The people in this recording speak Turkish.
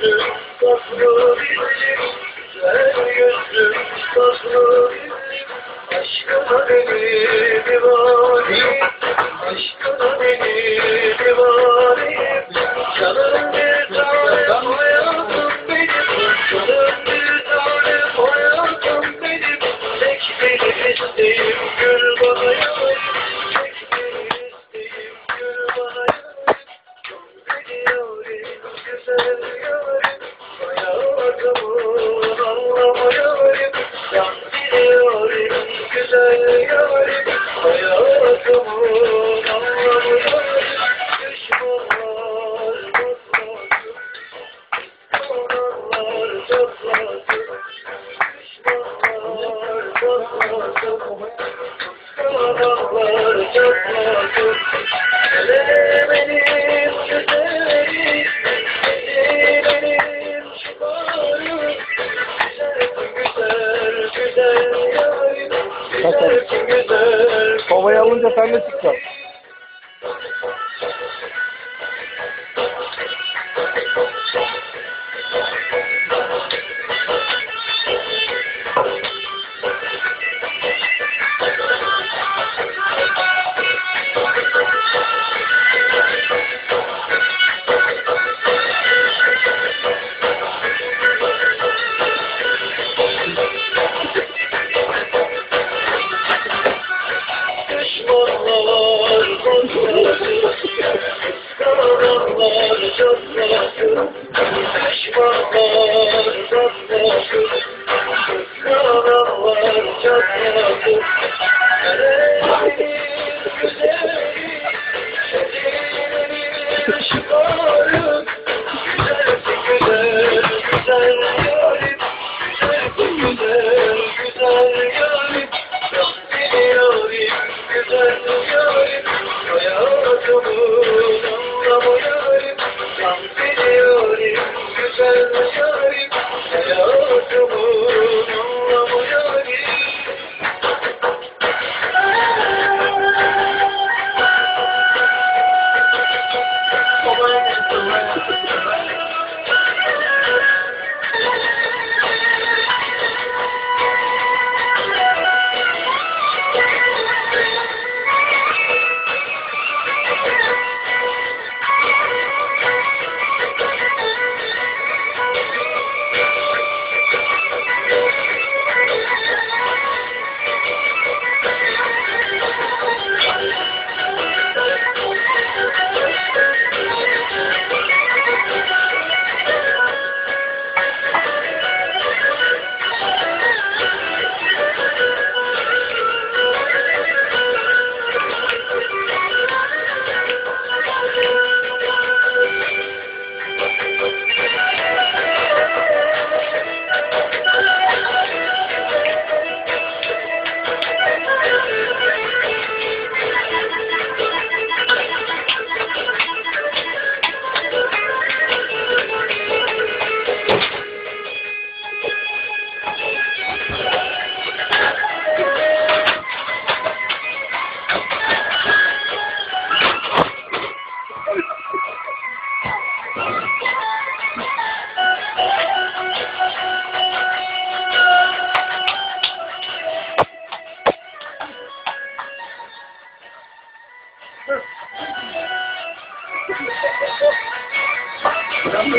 Güzel yüzlü tatlı dillim Güzel yüzlü tatlı dillim Aşkına beni divaneyim Aşkına beni Canım bir tanem hayatım benim Canım bir tanem hayatım benim Tek benim isteğim Kovayı alınca sen de çıkacaksın. Güzel yarim Sen de